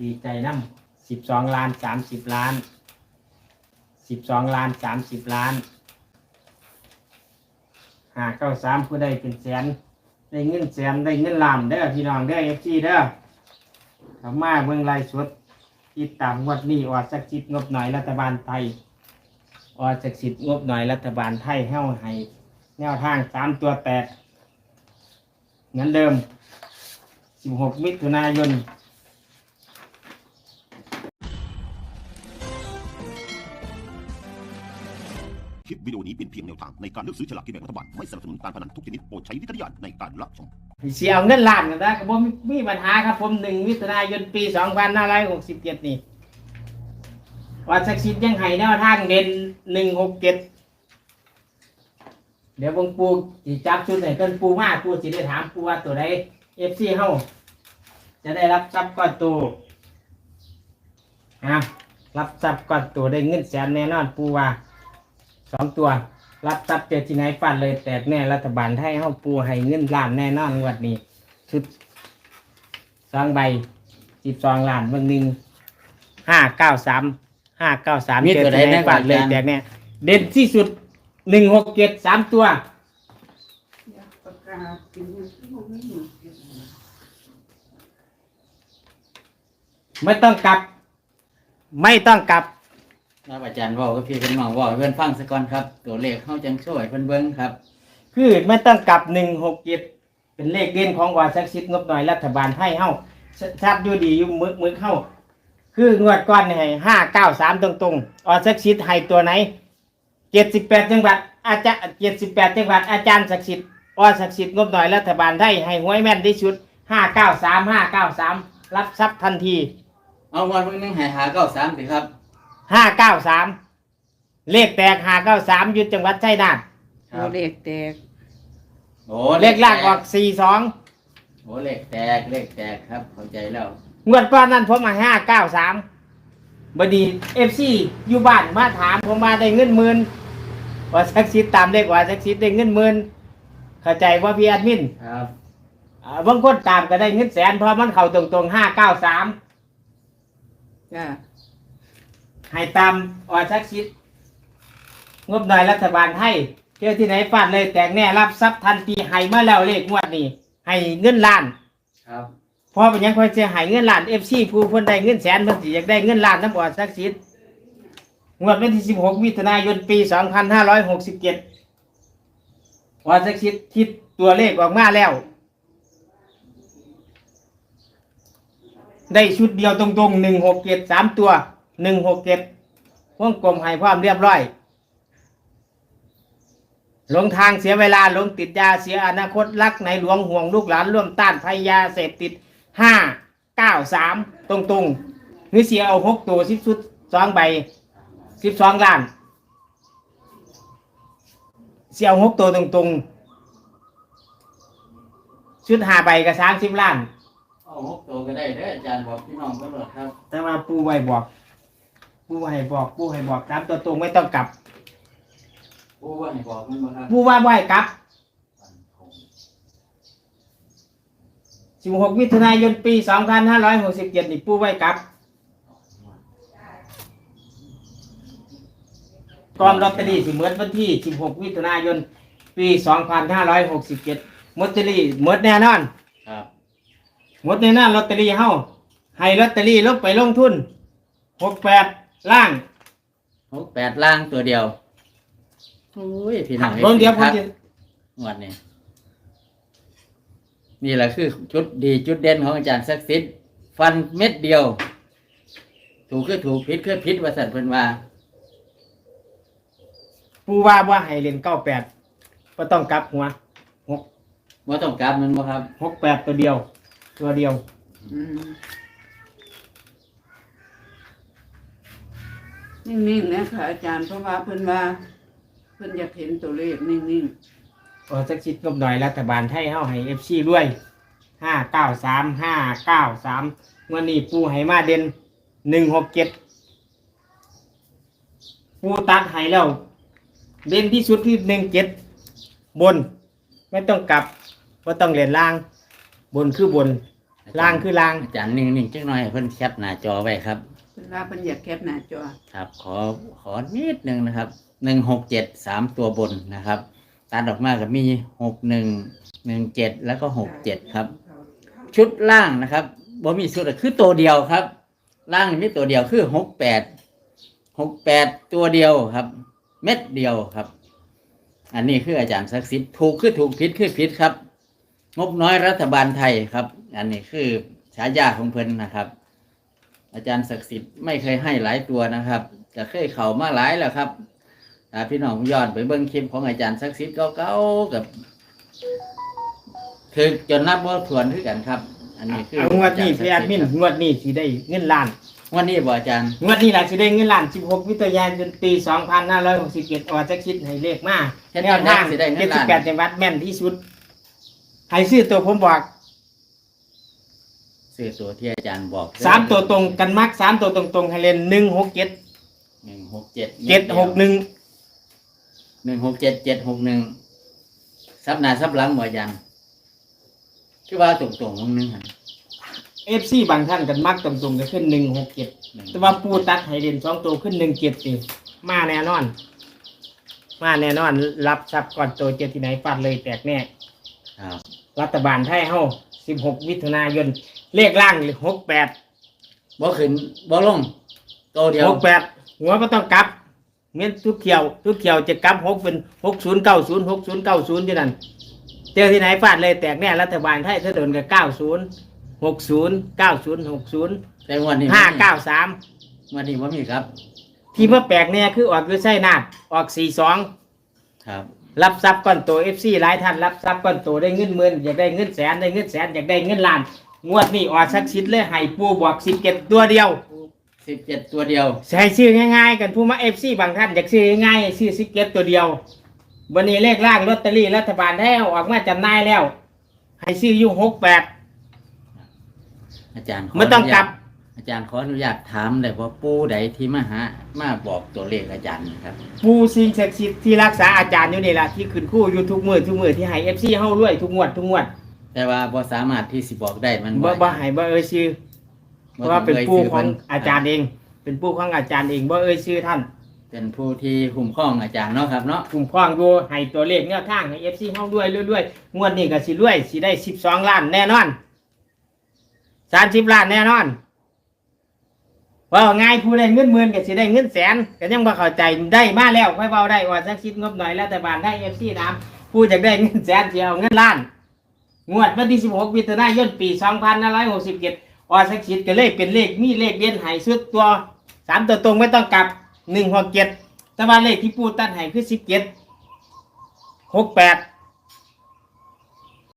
ดีใจน้ำสิบสองล้านสามสิบล้านสิบสองล้านสามสิบล้านหาเก้าสามผู้ใดเป็นแสนได้เงินแสนได้เงินล้านเด้อพี่น้องเด้อเอฟซีเด้อเข้ามาเมืองไรสดติดตามงวดนี้ออดสักจิตงบหน่อยรัฐบาลไทยออดสักจิตงบหน่อยรัฐบาลไทยเฮ้าให้แนวทางสามตัวแตกเหมือนเดิม16มิถุนายน คลิปวิดีโอนี้เป็นเพียงแนวทางในการเลือกซื้อฉลากกินแบ่งรัฐบาล ไม่สนับสนุนการพนันทุกชนิดโปรดใช้วิจารณญาณในการรับชม เสียเอาเงินล้านกันได้ก็บ่มีมีปัญหาครับผมหนึ่งมิถุนายนปี2567นี่ว่าสักชิดยังให้แนวทางเด่น167เดี๋ยวเบงปูสิจับชุดไหนต้นปูมาปูสิได้ถามปูว่าตัวใด FC เฮาจะได้รับทรัพย์ก้อนโตอะรับทรัพย์ก้อนโตได้เงินแสนแน่นอนปูว่า สองตัว รับทรัพย์เจอที่ไหนฟันเลย แตกแน่รัฐบาลไทยเฮาปูให้เงินล้านแน่นอนงวดนี้ชุดสองใบสิบสองล้านวันหนึ่งห้าเก้าสามห้าเก้าสามมีเจอตัวใดที่ไหนแน่กฟัว่านเลยอาจารย์ แตกแน่เด่นที่สุดหนึ่งหกเจ็ดสามตัวไม่ต้องกลับ ไม่ต้องกลับ ครับอาจารย์เว่าก็พี่เป็นน้องเว่าให้เพื่อนฟังสักก่อนครับ ตัวเลขเข้าจังช่วยเพื่อนเบิ้งครับ คือไม่ต้องกลับหนึ่งหกเจ็ดเป็นเลขเด่นของวาสักชิดงบหน่อยรัฐบาลให้เฮ้าชัดอยู่ดีอยู่มือมือเข้า คืองวดก้อนให้ห้าเก้าสามตรงตรงๆออสักชิดให้ตัวไหนเจ็ดสิบแปดจังหวัดอาจารย์เจ็ดสิบแปดจังหวัดอาจารย์ศักดิ์สิทธิ์ออศักดิ์สิทธิ์งบหน่อยรัฐบาลให้ให้หวยแม่นที่สุดห้าเก้าสามห้าเก้าสามรับทรัพย์ทันที เอาวันเพิ่งนึงใหายหาเก้าสามสิครับ ห้าเก้าสามเลขแตกห้าเก้าสามยุดจังหวัดชัยนาทครัโอ้บเด็กแตกโอ้เลขล่างออกสี่สองโอ้เลขแตกเลขแตกครับเข้าใจแล้วงวดก้อนนั้นผมมาห้าเก้าสามบดีเอฟซีอยู่บ้านมาถามผมมาได้เงินหมื่นว่าสักซิดตามเลขว่าสักซิดได้เงินหมื่นเข้าใจว่าพี่แอดมิน ครับอ่าบางคนตามก็ได้เงินแสนเพราะมันเข้าตรงๆห้าเก้าสามจ้า ให้ตามออสักซิด งบหน่อยรัฐบาลให้เจอที่ไหนฟาดเลยแตกแน่รับทรัพย์ทันทีให้มาแล้วเลขงวดนี้ให้เงินล้านครับพอเป็นหยังคอยเสียหายเงินล้านเอฟซีผู้เพิ่นได้เงินแสนเพิ่นสิอยากได้เงินล้านน้ำออดสักสิทธิ์งวดวันที่ 16 มิถุนายน ปี 2567ออดสักสิทธิ์คิดตัวเลขออกมาแล้ว ได้ชุดเดียวตรงๆ 167 3 ตัว 167วงกลมให้ความเรียบร้อยหลงทางเสียเวลาหลงติดยาเสียอนาคตรักในหลวงห่วงลูกหลานร่วมต้านภัยยาเสพติดห้าเก้าสามตรงตรงๆนี่เสียเอาหกตัวสิบชุดสองใบสิบสองล้าน เสียเอาหกตัวตรงตรงๆชุดห้าใบก็สามสิบล้านเอาหกตัวก็ได้เด้ออาจารย์บอกพี่น้องตำรวจครับ แต่ว่าปูไว้บอก ปูให้บอกปูให้บอกตามตัวตรงไม่ต้องกลับ ผู้ว่าให้บอกมันบ่ครับปูว่าไว้กลับ16มิถุนายนปี 2567นี่ปูไว้กลับกองลอตเตอรี่สิเหมือนวันที่ 16มิถุนายนปี 2567มดเตอรี่หมดแน่นอน ครับหมดแน่นอนลอตเตอรี่เฮาให้ลอตเตอรี่ลงไปลงทุน68 ล่างหกแปดล่างตัวเดียวโอ้ยพี่น้องเบิ่งเดียวผมครับจะงวดนี้นี่แหละคือจุดดีจุดเด่นของอาจารย์ศักดิ์สิทธิ์ฟันเม็ดเดียว ถูกคือถูกผิดคือผิดว่าสันเพิ่นว่าปูว่าว่าให้เล่น98บ่ต้องกลับหัวว่าต้องกลับมันบ่ครับ68ตัวเดียว ตัวเดียว อืม นิ่งๆนะคะอาจารย์เพราะว่าเพิ่นว่าเพิ่นอยากเห็นตัวเลขนิ่งพอสักชิดงบหน่อยรัฐบาลไทยเฮาให้เอฟซีด้วยห้าเก้าสามห้าเก้าสามวันนี้ปูให้มาเด่นหนึ่งหกเจ็ดปูตัดให้แล้ว เด่นที่สุดที่หนึ่งเจ็ดบน ไม่ต้องกลับไม่ต้องเหรียญล่าง บนคือบนอาล่างคือล่าง อาจารย์นิ่งๆจักหน่อยให้เพิ่นแคปหน้าจอไว้ครับ เพิ่นว่าเพิ่นอยากแคปหน้าจอครับขอขอนิดหนึ่งนะครับหนึ่งหกเจ็ดสามตัวบนนะครับตัดออกมากับมีหกหนึ่งหนึ่งเจ็ดแล้วก็หกเจ็ดครับ ชุดล่างนะครับบ่มีชุดคือตัวเดียวครับ ล่างมีตัวเดียวคือหกแปดหกแปดตัวเดียวครับ เม็ดเดียวครับ อันนี้คืออาจารย์ศักดิ์สิทธิ์ถูกคือถูกผิดคือผิดครับ งบน้อยรัฐบาลไทยครับ อันนี้คือฉายาของเพิ่นนะครับ อาจารย์ศักดิ์สิทธิ์ไม่เคยให้หลายตัวนะครับจะเคยเข่ามาหลายแล้วครับถ้าพี่น้องย้อนไปเบิ่งคลิปของอาจารย์ศักดิ์สิทธิ์เก่าๆกับคือจนนับว่าทวนคือกันครับ อันนี้คือเอางวดนี้พี่แอดมินงวดนี้สิได้เงินล้านงวันนี้บ่อาจารย์งวดนี้ล่ะสิได้เงินล้าน16มิถุนายนปี 2567ออกจากคิดให้เลขมาเฮ็ดแนจัวงได๋ทางสิได้เงินล้าน78จังหวัดแม่นที่สุดให้ซื้อตัวผมบอก ซื้อตัวที่อาจารย์บอกสามตัวตรงกันมักสามตัวตรงๆให้เล่น167หนึ่งหกเจ็ด761หนึ่งหกเจ็ดเจ็ดหกหนึ่งซับหน้าซับหลังบ่อาจารย์คือว่าตรงๆมึงนึงหั่น FC บางท่านกันมักตรงๆก็ขึ้น167แต่ว่าปูตัดให้เด่นสองตัวขึ้นหนึ่งเจ็ดสิมาแน่นอน มาแน่นอน รับทรัพย์ก่อนตัวเจอที่ไหนฟาดเลยแตกแน่ ครับรัฐบาลไทยเฮาสิบหกมิถุนายนเลขล่างหกแปดบ่ขึ้นบ่ลงตัวเดียวหกแปดหัวก็ต้องกลับเงี้ยทุกเที่ยวทุกเที่ยวจะกลับหกเป็นหกศูนย์เก้าศูนย์หกศูนย์เก้าศูนย์ที่นั่นเจอที่ไหนฟาดเลยแตกแน่รัฐบาลไทยถ้าโดนกับเก้าศูนย์หกศูนย์เก้าศูนย์หกศูนย์แต่งวันนี้ห้าเก้าสามงวันนี้บ่มีครับ ที่เพื่อแปลกเนี่ยคือออกด้วยไส้นาดออกสี่สองครับ รับทรัพย์ก้อนโตเอฟซีหลายท่านรับทรัพย์ก้อนโตได้เงินหมื่นอยากได้เงินแสนได้เงินแสนอยากได้เงินล้าน งวดนี้ออกสักชิดเลยให้ปูบอกสิบเก็ดตัวเดียวสิบเจ็ดตัวเดียวใช้ชื่อง่ายๆ กันผู้มาเอฟซีบางท่านอยากซื้อง่ายๆซื้อสิบเก็ดตัวเดียววันนี้เลขล่างลอตเตอรี่รัฐบาลได้เอาออกมาจำหน่ายแล้ว ให้ซื้ออยู่หกแปดอาจารย์ขไม่ต้องกลับ อาจารย์ขออนุญาตถามเลยว่าปูใดที่มาหามาบอกตัวเลขอาจารย์นะครับปูสิ่งศักดิ์สิทธิ์ที่รักษาอาจารย์อยู่นี่แหละที่ขึ้นคู่อยู่ทุกมือทุกมือที่ให้เอฟซีเฮารวยทุกงวดทุกงวด แต่ว่าบ่สามารถที่สิบอกได้มันบ่บ่ให้บ่เอ่ยชื่อเพราะว่าเป็นผู้ของอาจารย์เเอง เป็นผู้ของอาจารย์เองบ่เอ่ยชื่อท่าน เป็นผู้ที่คุ้มครองอาจารย์เนาะครับเนาะกลุ่มคว้างดูให้ตัวเลขแนวทางให้ FC เฮาด้วยเรื่อยๆงวดนี้ก็สิรวยสิได้12ล้านแน่นอน30ล้านแน่นอน ว่าง่ายผู้ได้เงินหมื่นก็สิได้เงินแสนก็ยังบ่เข้าใจได้มาแล้วค่อยเว้าได้ว่าสักชิดงบหน่อยรัฐบาลได้ FC ถามผู้อยากได้เงินแสนสิเอาเงินล้าน งวดวันที่ 16มิถุนายนปี2567ออสักชิดก็เลยเป็นเลขมีเลขเด่นให้สุดตัวสามตัวตรงไม่ต้องกลับ167แต่ว่าเลขที่ปูตัดให้คือสิบเจ็ดหกแปด